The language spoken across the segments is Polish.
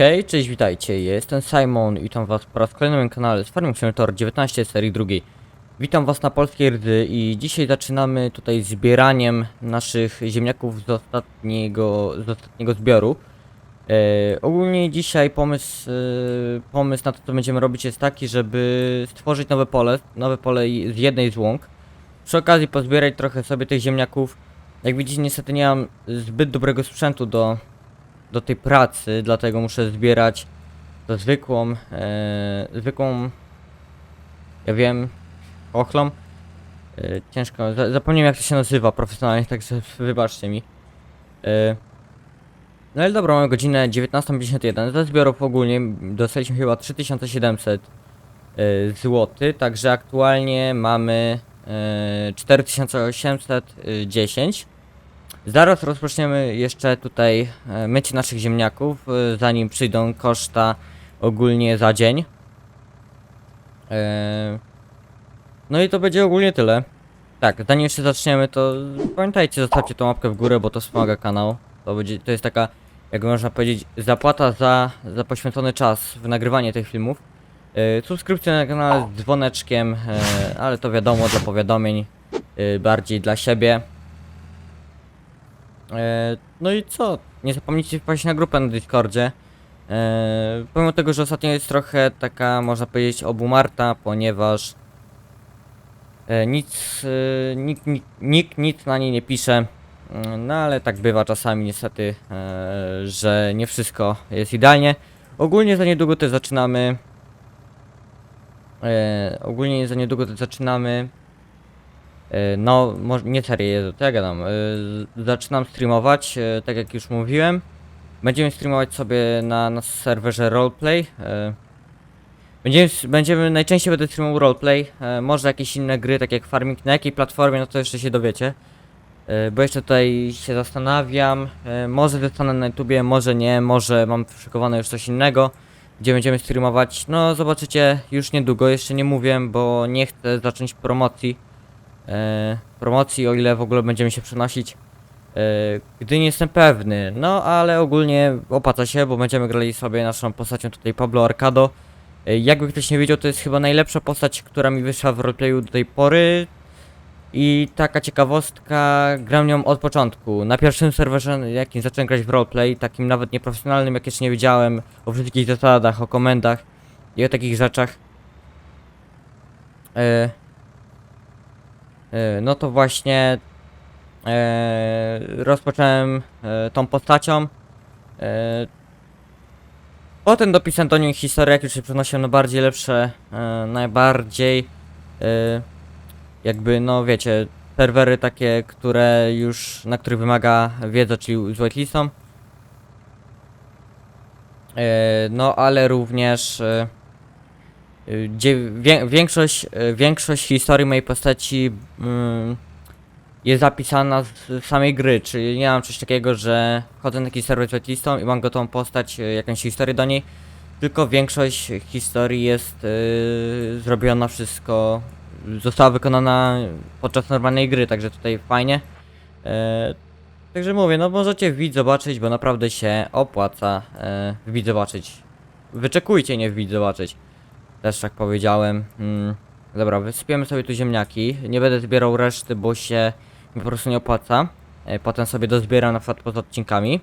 Hej, cześć, witajcie, jestem Simon i witam was po raz kolejny na moim kanale z Farming Simulator 19 serii drugiej. Witam was na polskiej rdzy i dzisiaj zaczynamy tutaj zbieraniem naszych ziemniaków z ostatniego, z ostatniego zbioru. E, ogólnie dzisiaj pomysł, e, pomysł na to co będziemy robić jest taki, żeby stworzyć nowe pole, nowe pole z jednej z łąk. Przy okazji pozbierać trochę sobie tych ziemniaków. Jak widzicie niestety nie mam zbyt dobrego sprzętu do, do tej pracy, dlatego muszę zbierać to zwykłą, e, zwykłą, ja wiem, ochlą. E, ciężko, za, zapomniałem jak to się nazywa profesjonalnie, także wybaczcie mi. E, no ale dobra, mamy godzinę 19.51, ze zbiorów ogólnie dostaliśmy chyba 3700 e, zł, także aktualnie mamy e, 4810. Zaraz rozpoczniemy jeszcze tutaj e, mycie naszych ziemniaków, e, zanim przyjdą koszta ogólnie za dzień. E, No i to będzie ogólnie tyle. Tak, zanim jeszcze zaczniemy, to pamiętajcie, zostawcie tą łapkę w górę, bo to wspomaga kanał. To będzie, to jest taka, jak można powiedzieć, zapłata za, za poświęcony czas w nagrywanie tych filmów. Subskrypcja na kanale z dzwoneczkiem, ale to wiadomo, dla powiadomień, bardziej dla siebie. E, no i co? Nie zapomnijcie wpaść na grupę na Discordzie. E, pomimo tego, że ostatnio jest trochę taka, można powiedzieć, obumarta, ponieważ e, nic, nikt, nikt, nikt nic na niej nie pisze. Mm, No ale tak bywa czasami niestety, że nie wszystko jest idealnie. Ogólnie za niedługo też zaczynamy. Ogólnie za niedługo też zaczynamy No, może nie serię, Jezu, to ja gadam. E, Zaczynam streamować, e, tak jak już mówiłem. Będziemy streamować sobie na, na serwerze roleplay. e. Będziemy, będziemy, najczęściej będę streamował roleplay. e, Może jakieś inne gry, tak jak farming. Na jakiej platformie, no to jeszcze się dowiecie. E, Bo jeszcze tutaj się zastanawiam. e, Może zostanę na YouTubie, może nie, może mam szykowane już coś innego. Gdzie będziemy streamować. No, zobaczycie już niedługo, jeszcze nie mówię, bo nie chcę zacząć promocji e, promocji, o ile w ogóle będziemy się przenosić, e, gdy nie jestem pewny. No, ale ogólnie opłaca się, bo będziemy grali sobie naszą postacią tutaj Pablo Arcado. E, jakby ktoś nie wiedział, to jest chyba najlepsza postać, która mi wyszła w roleplayu do tej pory. I taka ciekawostka, gram nią od początku. Na pierwszym serwerze, jakim zacząłem grać w roleplay, takim nawet nieprofesjonalnym, jak jeszcze nie wiedziałem, o wszystkich zasadach, o komendach i o takich rzeczach. No to właśnie e, rozpocząłem e, tą postacią. E, potem dopisałem do niej historię, jak już się przenosiłem na bardziej lepsze, e, najbardziej e, jakby, no wiecie, serwery takie, które już, na których wymaga wiedza, czyli z whitelistą. E, no ale również e, Gdzie wie, większość, y, większość historii mojej postaci mm, jest zapisana z samej gry, czyli nie mam coś takiego, że wchodzę na jakiś serwer z whitelistą i mam gotową postać, y, jakąś historię do niej, tylko większość historii jest y, zrobiona wszystko, została wykonana podczas normalnej gry, także tutaj fajnie. E, także mówię, no możecie wbić, zobaczyć, bo naprawdę się opłaca e, wbić, zobaczyć. Wyczekujcie, nie wbić, zobaczyć. Też tak powiedziałem. Mm, dobra, wysypiemy sobie tu ziemniaki. Nie będę zbierał reszty, bo się mi po prostu nie opłaca. E, potem sobie dozbieram na przykład poza odcinkami.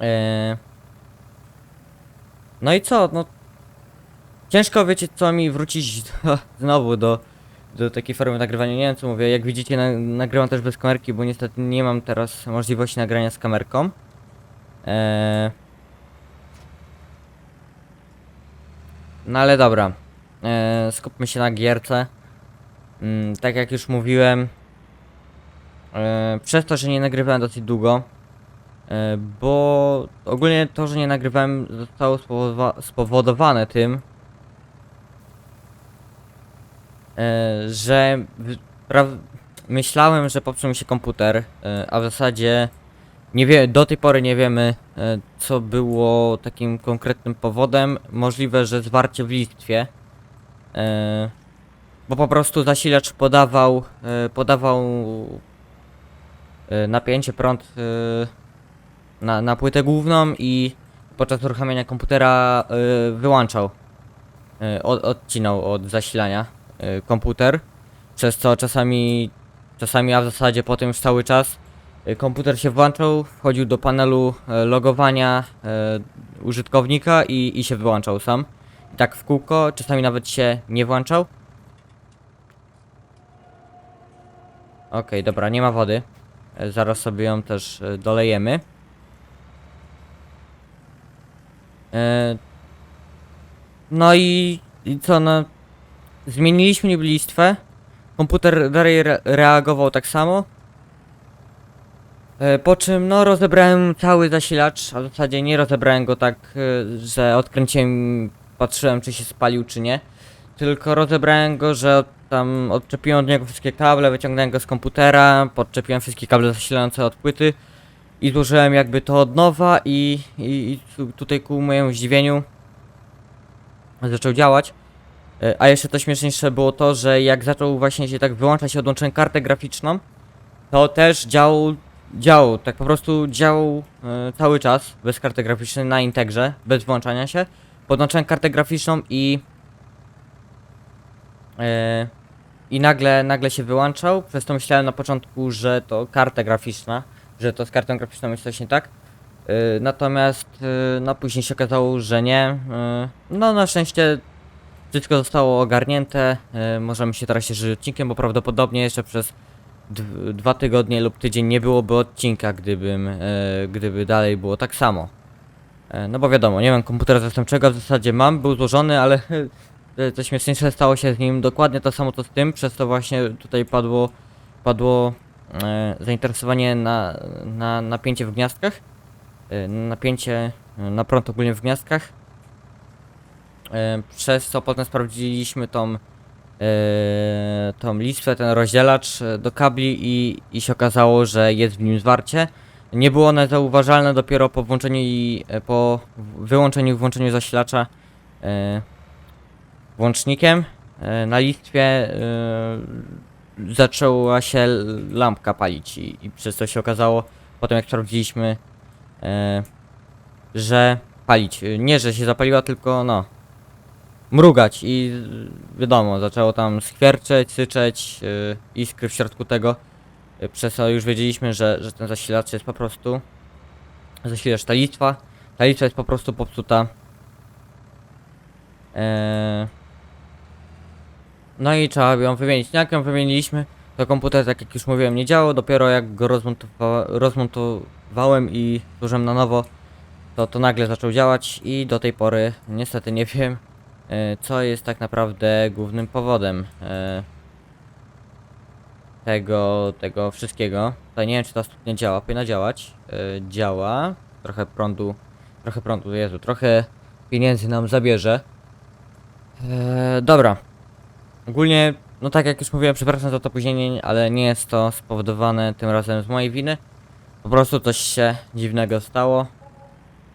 E, no i co? No. Ciężko wiecie co mi wrócić do, znowu do, do takiej formy nagrywania. Nie wiem co mówię. Jak widzicie, na, nagrywam też bez kamerki, bo niestety nie mam teraz możliwości nagrania z kamerką. Eee, No ale dobra. E, skupmy się na gierce. Mm, tak jak już mówiłem, e, przez to, że nie nagrywałem dosyć długo, e, bo ogólnie to, że nie nagrywałem zostało spowodowa spowodowane tym, że myślałem, że popsuł mi się komputer, a w zasadzie nie wie, do tej pory nie wiemy, e, co było takim konkretnym powodem. Możliwe, że zwarcie w listwie. E, bo po prostu zasilacz podawał, e, podawał napięcie, prąd na, na płytę główną i podczas uruchamiania komputera wyłączał, od, odcinał od zasilania komputer, przez co czasami, czasami, a w zasadzie potem już cały czas komputer się włączał, wchodził do panelu y, logowania y, użytkownika i, i się wyłączał sam. I tak w kółko, czasami nawet się nie włączał. Okej, dobra, nie ma wody. E, Zaraz sobie ją też e, dolejemy. E, No i, i co, no... Zmieniliśmy niby listwę. Komputer dalej re reagował tak samo. E, Po czym, no, rozebrałem cały zasilacz, a w zasadzie nie rozebrałem go tak, e, że odkręciłem, patrzyłem czy się spalił czy nie. Tylko rozebrałem go, że tam odczepiłem od niego wszystkie kable, wyciągnąłem go z komputera, podczepiłem wszystkie kable zasilające od płyty i złożyłem jakby to od nowa i, i, i tu- tutaj ku mojemu zdziwieniu zaczął działać. E, A jeszcze to śmieszniejsze było to, że jak zaczął właśnie się tak wyłączać, odłączyłem kartę graficzną, to też działał, działał, tak po prostu działał e, cały czas, bez karty graficznej, na Integrze, bez włączania się. Podłączyłem kartę graficzną i e, i nagle, nagle się wyłączał, przez to myślałem na początku, że to karta graficzna, że to z kartą graficzną jest coś nie tak. E, natomiast e, no później się okazało, że nie. E, no na szczęście wszystko zostało ogarnięte. E, możemy się teraz cieszyć odcinkiem, bo prawdopodobnie jeszcze przez dwa tygodnie lub tydzień nie byłoby odcinka, gdybym, e, gdyby dalej było tak samo. E, no bo wiadomo, nie mam komputera zastępczego, w zasadzie mam, był złożony, ale e, co śmieszniejsze stało się z nim. Dokładnie to samo co z tym, przez to właśnie tutaj padło, padło e, zainteresowanie na, na napięcie w gniazdkach, e, napięcie e, na prąd ogólnie w gniazdkach, e, przez co potem sprawdziliśmy tą, e, tą listwę, ten rozdzielacz e, do kabli i, i się okazało, że jest w nim zwarcie. Nie było one zauważalne dopiero po włączeniu i e, po wyłączeniu i włączeniu zasilacza e, włącznikiem. Na listwie zaczęła się lampka palić i, i przez to się okazało, potem jak sprawdziliśmy, że palić. Nie, że się zapaliła, tylko no, mrugać i wiadomo, zaczęło tam skwierczeć, syczeć, e, iskry w środku tego. E, Przez co już wiedzieliśmy, że, że ten zasilacz jest po prostu zasilacz ta listwa. Ta listwa jest po prostu popsuta. Eee... No i trzeba ją wymienić. No Jak ją wymieniliśmy, to komputer, tak jak już mówiłem, nie działał. Dopiero jak go rozmontowa rozmontowałem i złożyłem na nowo, to to nagle zaczął działać i do tej pory niestety nie wiem, co jest tak naprawdę głównym powodem e, tego, tego wszystkiego. Tutaj nie wiem, czy ta studnia działa, powinna działać. E, działa. Trochę prądu, trochę prądu, Jezu, trochę pieniędzy nam zabierze. E, dobra. Ogólnie, no tak jak już mówiłem, przepraszam za to opóźnienie, ale nie jest to spowodowane tym razem z mojej winy. Po prostu coś się dziwnego stało.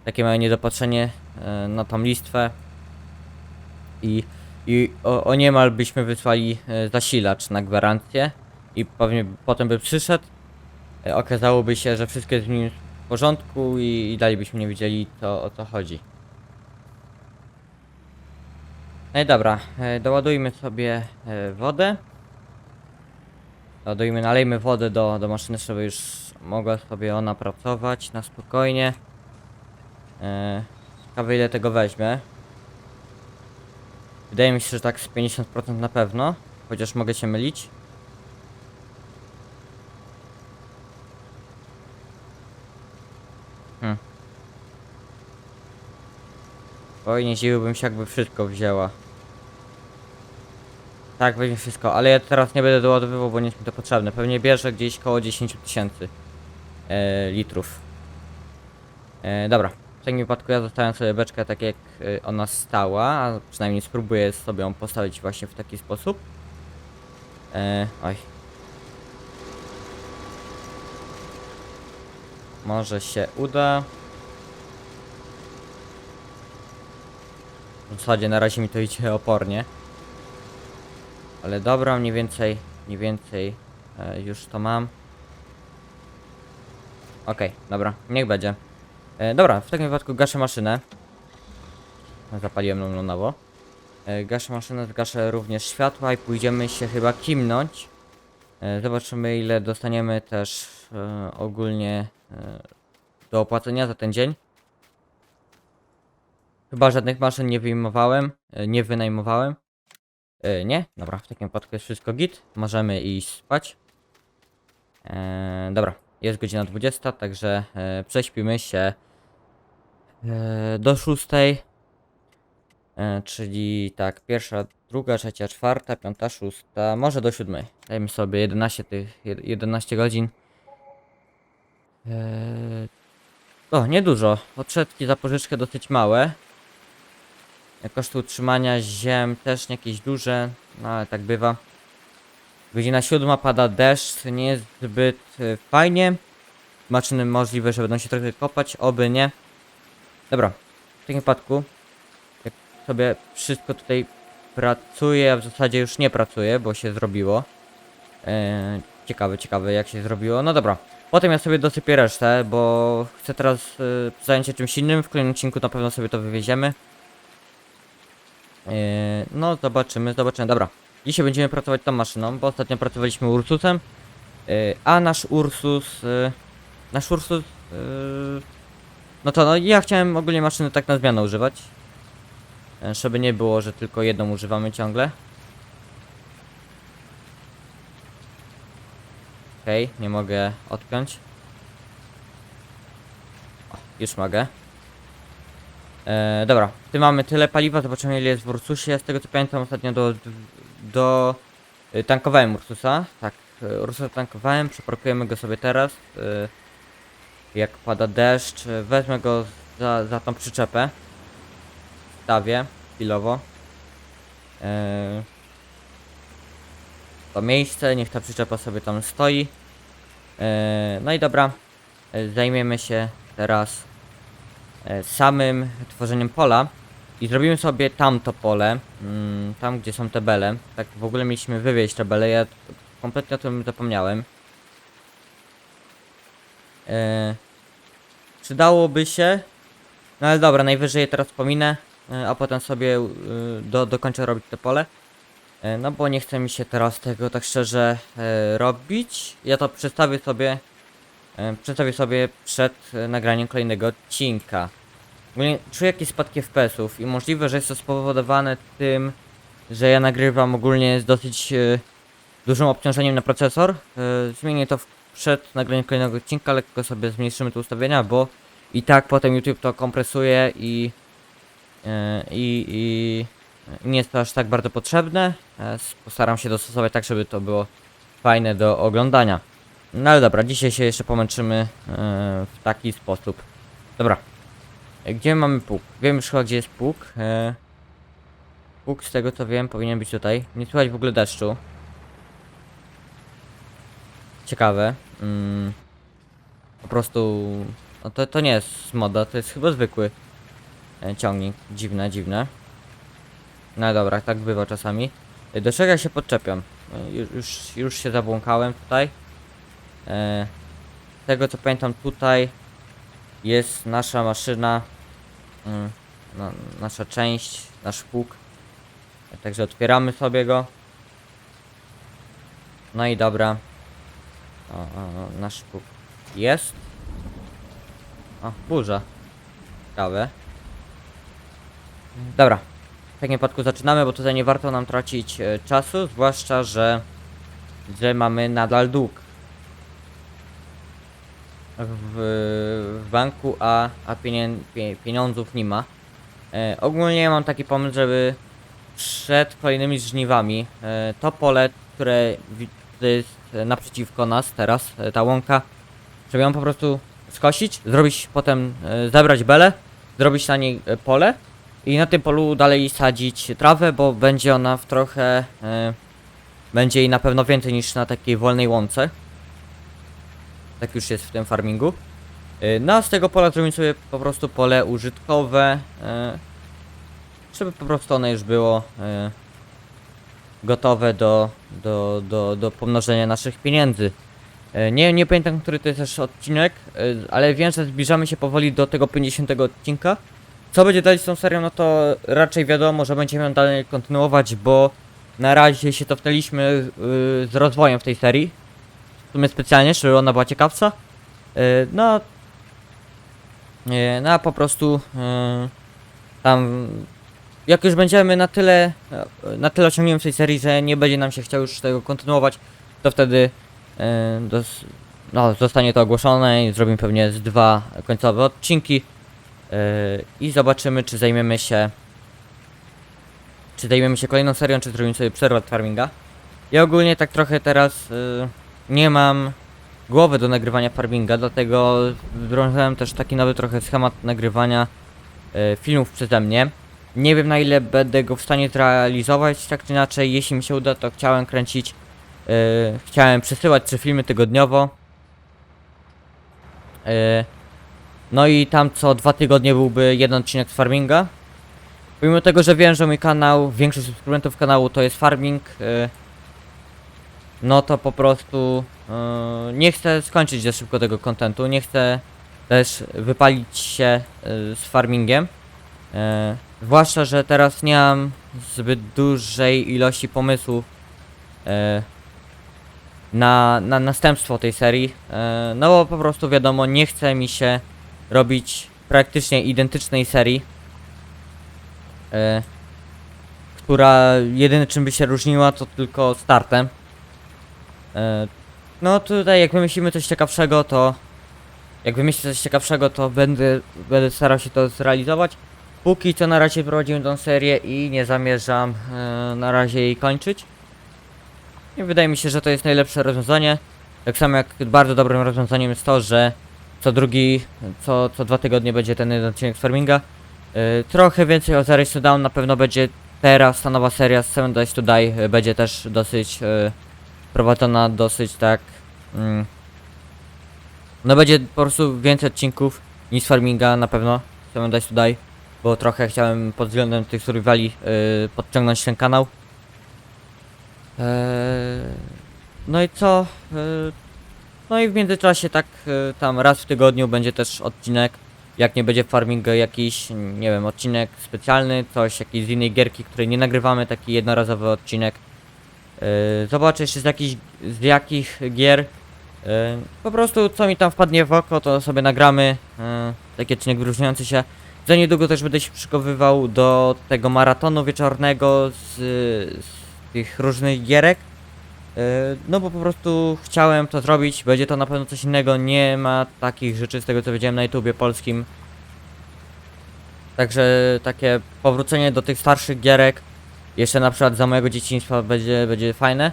Takie małe niedopatrzenie e, na tą listwę. I, i o, o niemal byśmy wysłali e, zasilacz na gwarancję. I pewnie potem by przyszedł. E, okazałoby się, że wszystko jest w nim w porządku i, i dalej byśmy nie wiedzieli to o co chodzi. No i dobra, e, doładujmy sobie e, wodę. Doładujmy, nalejmy wodę do, do maszyny, żeby już mogła sobie ona pracować na spokojnie. E, ciekawe ile tego weźmie. Wydaje mi się, że tak z 50% na pewno, chociaż mogę się mylić. Hmm. Oj, nie zdziwiłbym się, jakby wszystko wzięła. Tak, weźmie wszystko, ale ja teraz nie będę doładowywał, bo nie jest mi to potrzebne. Pewnie bierze gdzieś koło 10 tysięcy e, litrów. E, dobra, w takim wypadku ja zostawiam sobie beczkę tak jak ona stała, a przynajmniej spróbuję sobie ją postawić właśnie w taki sposób. E, oj. Może się uda. W zasadzie na razie mi to idzie opornie. Ale dobra, mniej więcej, mniej więcej e, już to mam. Okej, dobra, niech będzie. E, dobra, w takim wypadku gaszę maszynę. Zapaliłem ją nowo. E, gaszę maszynę, zgaszę również światła i pójdziemy się chyba kimnąć. E, zobaczymy ile dostaniemy też e, ogólnie do opłacenia za ten dzień. Chyba żadnych maszyn nie wyjmowałem, nie wynajmowałem. Nie? Dobra, w takim wypadku jest wszystko git. Możemy iść spać. E, dobra, jest godzina 20, także e, prześpimy się e, do 6. E, czyli tak, pierwsza, druga, trzecia, czwarta, piąta, szósta, może do siódmej. Dajmy sobie 11, tych, jed- 11 godzin. E, o, niedużo. Odsetki za pożyczkę dosyć małe. E, Koszty utrzymania ziem też nie jakieś duże, no ale tak bywa. Godzina siódma, pada deszcz, nie jest zbyt e, fajnie. Maszyny możliwe, że będą się trochę kopać, oby nie. Dobra, w takim wypadku, sobie wszystko tutaj pracuje, a w zasadzie już nie pracuje, bo się zrobiło. E, ciekawe, ciekawe jak się zrobiło. No dobra, potem ja sobie dosypię resztę, bo chcę teraz e, zająć się czymś innym. W kolejnym odcinku na pewno sobie to wywieziemy. E, no zobaczymy, zobaczymy. Dobra, dzisiaj będziemy pracować tą maszyną, bo ostatnio pracowaliśmy Ursusem. E, a nasz Ursus... Nasz Ursus... No to no, ja chciałem ogólnie maszyny tak na zmianę używać. E, Żeby nie było, że tylko jedną używamy ciągle. Okej, nie mogę odpiąć. O, już mogę. E, dobra, tu mamy tyle paliwa, zobaczymy ile jest w Ursusie. Z tego co pamiętam ostatnio do, do y, tankowałem Ursusa. Tak, y, Ursusa tankowałem, przeparkujemy go sobie teraz. Y, jak pada deszcz, y, wezmę go za, za tą przyczepę. Stawię chwilowo. E, to miejsce, niech ta przyczepa sobie tam stoi. E, no i dobra, e, zajmiemy się teraz samym tworzeniem pola i zrobimy sobie tamto pole, mm, tam gdzie są te bele. Tak w ogóle mieliśmy wywieźć te bele, ja kompletnie o tym zapomniałem. Przydałoby się, no ale dobra, najwyżej je teraz pominę, a potem sobie y, do, dokończę robić to pole. E, No bo nie chce mi się teraz tego tak szczerze e, robić. Ja to przedstawię sobie e, przedstawię sobie przed e, nagraniem kolejnego odcinka. Czuję jakieś spadki FPS-ów i możliwe, że jest to spowodowane tym, że ja nagrywam ogólnie z dosyć e, dużym obciążeniem na procesor. E, zmienię to przed nagraniem kolejnego odcinka, lekko sobie zmniejszymy te ustawienia, bo i tak potem YouTube to kompresuje i e, i, i nie jest to aż tak bardzo potrzebne. E, Postaram się dostosować tak, żeby to było fajne do oglądania. No ale dobra, dzisiaj się jeszcze pomęczymy e, w taki sposób. Dobra. E, Gdzie mamy pług? Wiem już chyba gdzie jest pług. E, Pług z tego co wiem powinien być tutaj. Nie słychać w ogóle deszczu. Ciekawe. Mm, po prostu... No to, to nie jest moda, to jest chyba zwykły e, ciągnik. Dziwne, dziwne. No dobra, tak bywa czasami. E, Do czego ja się podczepiam? E, Już, już, się zabłąkałem tutaj. E, z tego co pamiętam tutaj jest nasza maszyna, mm, nasza część, nasz pług. E, Także otwieramy sobie go. No i dobra. O, o, nasz pług jest. O, burza. Ciekawe. Dobra. W takim wypadku zaczynamy, bo tutaj nie warto nam tracić e, czasu, zwłaszcza, że, że mamy nadal dług w, w banku, a, a pienien, pie, pieniądzów nie ma. E, ogólnie mam taki pomysł, żeby przed kolejnymi żniwami e, to pole, które jest naprzeciwko nas teraz, ta łąka, żeby ją po prostu skosić, zrobić potem, e, zebrać belę, zrobić na niej pole i na tym polu dalej sadzić trawę, bo będzie ona w trochę. E, będzie jej na pewno więcej niż na takiej wolnej łące. Tak już jest w tym farmingu. E, no a z tego pola zrobimy sobie po prostu pole użytkowe. E, żeby po prostu one już było e, gotowe do, do, do, do pomnożenia naszych pieniędzy. E, Nie, nie pamiętam, który to jest też odcinek, e, ale wiem, że zbliżamy się powoli do tego 50 odcinka. Co będzie dalej z tą serią, no to raczej wiadomo, że będziemy ją dalej kontynuować, bo na razie się cofnęliśmy y, z rozwojem w tej serii. W sumie specjalnie, żeby ona była ciekawsza. Y, no, nie, no a po prostu y, tam jak już będziemy na tyle e, na tyle osiągniemy w tej serii, że nie będzie nam się chciał już tego kontynuować, to wtedy e, dos, no, zostanie to ogłoszone i zrobimy pewnie z dwa końcowe odcinki i zobaczymy czy zajmiemy się czy zajmiemy się kolejną serią, czy zrobimy sobie przerwę od farminga. Ja ogólnie tak trochę teraz e, nie mam głowy do nagrywania farminga, dlatego wdrożyłem też taki nowy trochę schemat nagrywania e, filmów przeze mnie. Nie wiem na ile będę go w stanie zrealizować, tak czy inaczej, jeśli mi się uda, to chciałem kręcić, e, chciałem przesyłać trzy filmy tygodniowo. E, no i tam co dwa tygodnie byłby jeden odcinek z farminga. Pomimo tego, że wiem, że mój kanał, większość subskrybentów kanału to jest farming, e, no to po prostu e, nie chcę skończyć za szybko tego kontentu, nie chcę też wypalić się e, z farmingiem. E, zwłaszcza, że teraz nie mam zbyt dużej ilości pomysłów e, na, na następstwo tej serii. E, no bo po prostu wiadomo, nie chce mi się robić praktycznie identycznej serii, e, która jedyne czym by się różniła to tylko startem. E, no tutaj jak wymyślimy coś ciekawszego, to jak wymyślę coś ciekawszego, to będę, będę starał się to zrealizować. Póki co na razie prowadzimy tą serię i nie zamierzam e, na razie jej kończyć. I wydaje mi się, że to jest najlepsze rozwiązanie. Tak samo jak bardzo dobrym rozwiązaniem jest to, że co drugi, co, co dwa tygodnie będzie ten jeden odcinek z Farminga. E, trochę więcej o Zero to Down na pewno będzie teraz ta nowa seria z Seven Days to Die e, będzie też dosyć e, prowadzona dosyć tak mm, no będzie po prostu więcej odcinków niż Farminga na pewno Seven Days to Die bo trochę chciałem pod względem tych survivali yy, podciągnąć ten kanał. Eee, no i co? Eee, no i w międzyczasie tak e, tam raz w tygodniu będzie też odcinek. Jak nie będzie farming jakiś, nie wiem, odcinek specjalny, coś, jakiejś z innej gierki, której nie nagrywamy, taki jednorazowy odcinek. Eee, zobaczę jeszcze z, jakich, z jakich gier. Eee, po prostu co mi tam wpadnie w oko, to sobie nagramy. Taki odcinek wyróżniający się. Za niedługo też będę się przygotowywał do tego maratonu wieczornego z, z tych różnych gierek. Yy, No bo po prostu chciałem to zrobić, będzie to na pewno coś innego, nie ma takich rzeczy z tego co wiedziałem na YouTubie polskim. Także takie powrócenie do tych starszych gierek, jeszcze na przykład za mojego dzieciństwa będzie, będzie fajne.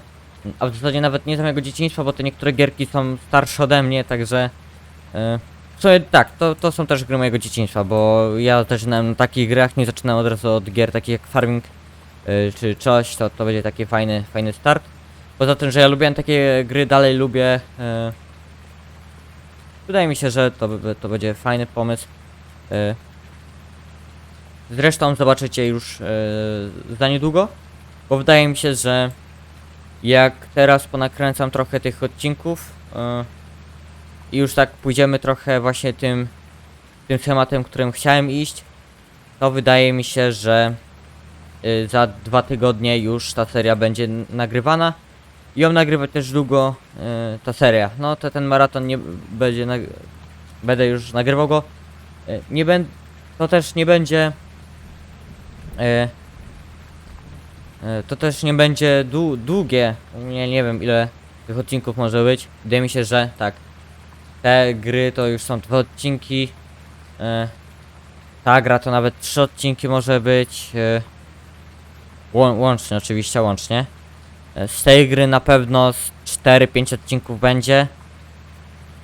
A w zasadzie nawet nie za mojego dzieciństwa, bo te niektóre gierki są starsze ode mnie, także... Yy, tak, to, to są też gry mojego dzieciństwa, bo ja też na takich grach nie zaczynam od razu od gier takich jak Farming y, czy coś, to, to będzie taki fajny, fajny start. Poza tym, że ja lubiłem takie gry, dalej lubię. y, wydaje mi się, że to, to będzie fajny pomysł. y. zresztą zobaczycie już y, za niedługo, bo wydaje mi się, że jak teraz ponakręcam trochę tych odcinków, y, i już tak pójdziemy trochę właśnie tym, tym schematem, którym chciałem iść, to wydaje mi się, że y, za dwa tygodnie już ta seria będzie nagrywana. I nagrywać też długo y, ta seria. No to ten maraton nie będzie, będę już nagrywał go. Y, nie to też nie będzie, y, to też nie będzie dłu- długie. Nie, nie wiem ile tych odcinków może być. Wydaje mi się, że tak. Te gry to już są dwa odcinki. E, ta gra to nawet trzy odcinki może być. E, łą, łącznie, oczywiście, łącznie. E, z tej gry na pewno z 4-5 odcinków będzie.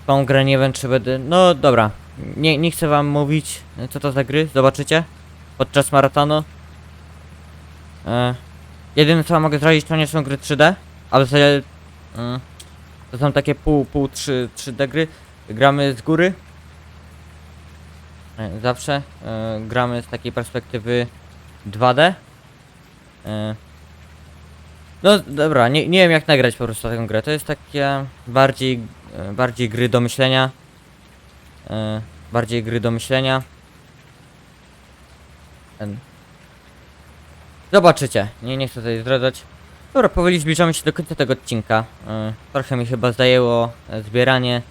Tą grę nie wiem, czy będę. No dobra, nie, nie chcę wam mówić, e, co to za gry, zobaczycie podczas maratonu. E, jedyne co mogę zdradzić, to nie są gry 3D, ale w zasadzie. Mm, to są takie pół, pół 3, 3D gry. Gramy z góry. E, Zawsze e, gramy z takiej perspektywy 2D. E, no dobra, nie, nie wiem jak nagrać po prostu taką grę. To jest takie bardziej e, bardziej gry do myślenia. E, bardziej gry do myślenia. Ten. Zobaczycie, nie, nie chcę tutaj zdradzać. Dobra, powoli zbliżamy się do końca tego odcinka. E, trochę mi chyba zajęło zbieranie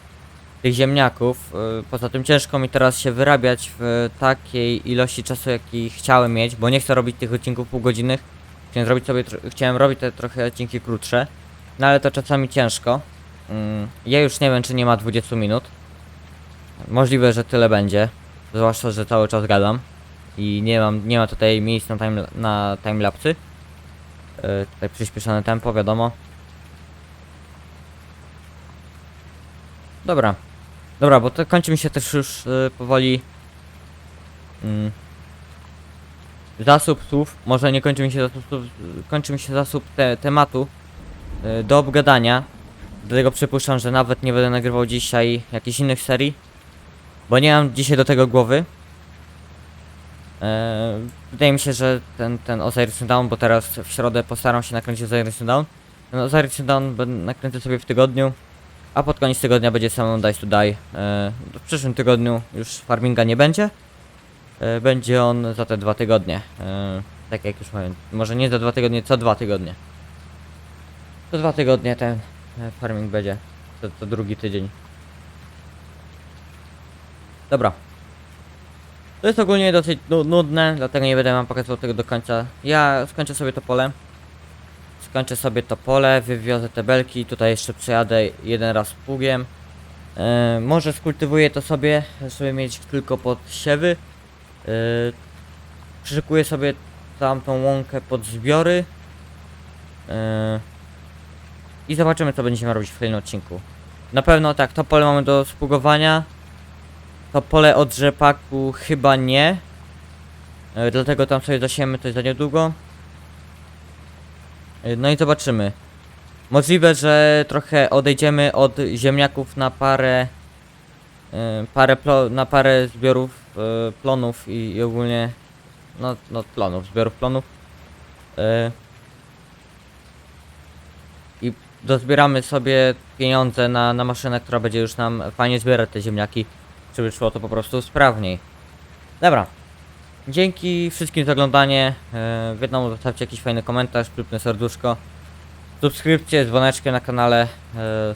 tych ziemniaków. E, poza tym ciężko mi teraz się wyrabiać w takiej ilości czasu, jaki chciałem mieć, bo nie chcę robić tych odcinków półgodzinnych. Chciałem zrobić sobie, chciałem robić te trochę odcinki krótsze, no ale to czasami ciężko. Mm, ja już nie wiem, czy nie ma 20 minut. Możliwe, że tyle będzie, zwłaszcza, że cały czas gadam i nie mam, nie ma tutaj miejsc na, time, na timelapsy. Yy, tutaj przyspieszone tempo, wiadomo. Dobra. Dobra, bo to kończy mi się też już yy, powoli mm, zasób słów. Może nie kończy mi się zasób słów, yy, kończy mi się zasób te, tematu yy, do obgadania. Dlatego przypuszczam, że nawet nie będę nagrywał dzisiaj jakichś innych serii. Bo nie mam dzisiaj do tego głowy. Eee, wydaje mi się, że ten, ten Osiris Down, bo teraz w środę postaram się nakręcić Osiris Down. Ten Osiris Down nakręcę sobie w tygodniu, a pod koniec tygodnia będzie samą Dice to Die. Eee, w przyszłym tygodniu już farminga nie będzie. Eee, będzie on za te dwa tygodnie. Eee, tak jak już mówię, może nie za dwa tygodnie, co dwa tygodnie. Co dwa tygodnie ten e, farming będzie. To, to drugi tydzień. Dobra. To jest ogólnie dosyć nu- nudne, dlatego nie będę wam pokazywał tego do końca. Ja skończę sobie to pole. Skończę sobie to pole, wywiozę te belki, tutaj jeszcze przejadę jeden raz pługiem. E, może skultywuję to sobie, żeby mieć tylko pod E, przyszykuję sobie tamtą łąkę pod zbiory. E, I zobaczymy co będziemy robić w kolejnym odcinku. Na pewno tak, to pole mamy do spługowania. To pole od rzepaku chyba nie. E, dlatego tam sobie zasiemy coś za niedługo. E, no i zobaczymy. Możliwe, że trochę odejdziemy od ziemniaków na parę. E, parę na parę zbiorów plonów i, i ogólnie. No, no plonów, zbiorów plonów. E, I dozbieramy sobie pieniądze na, na maszynę, która będzie już nam fajnie zbierać te ziemniaki żeby szło to po prostu sprawniej. Dobra. Dzięki wszystkim za oglądanie. E, wiadomo, zostawcie jakiś fajny komentarz, lub serduszko. Subskrypcję, dzwoneczkę na kanale. E,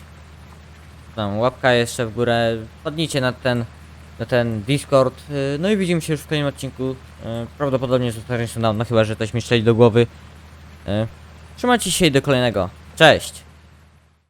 tam łapka jeszcze w górę. Wpadnijcie na ten, na ten Discord. E, no i widzimy się już w kolejnym odcinku. E, prawdopodobnie zostawię się nam, no chyba, że coś mi do głowy. E, trzymajcie się i do kolejnego. Cześć!